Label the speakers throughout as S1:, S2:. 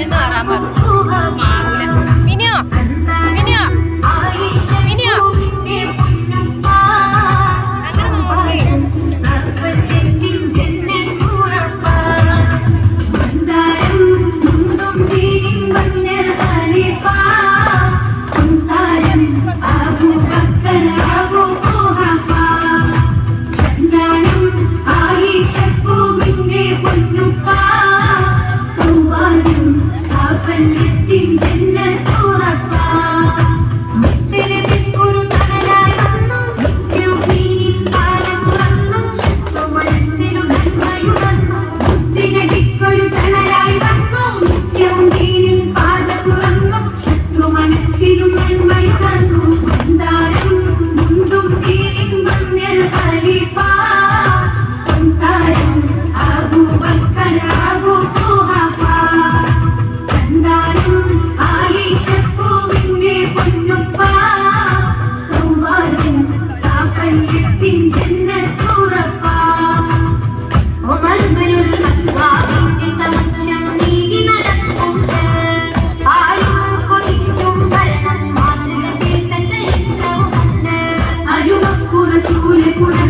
S1: നിന്ന് ആറാം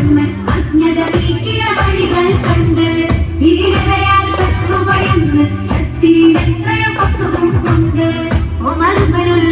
S1: കണ്ണ് അജ്ഞത നീക്കിയ വഴികൾ കണ്ട് ധീരതയാൽ ശത്രു ഭയന്ന് ശക്തിയിലെത്രയും പത്തുകൾ കൊണ്ട് ഒമൽബനുൽ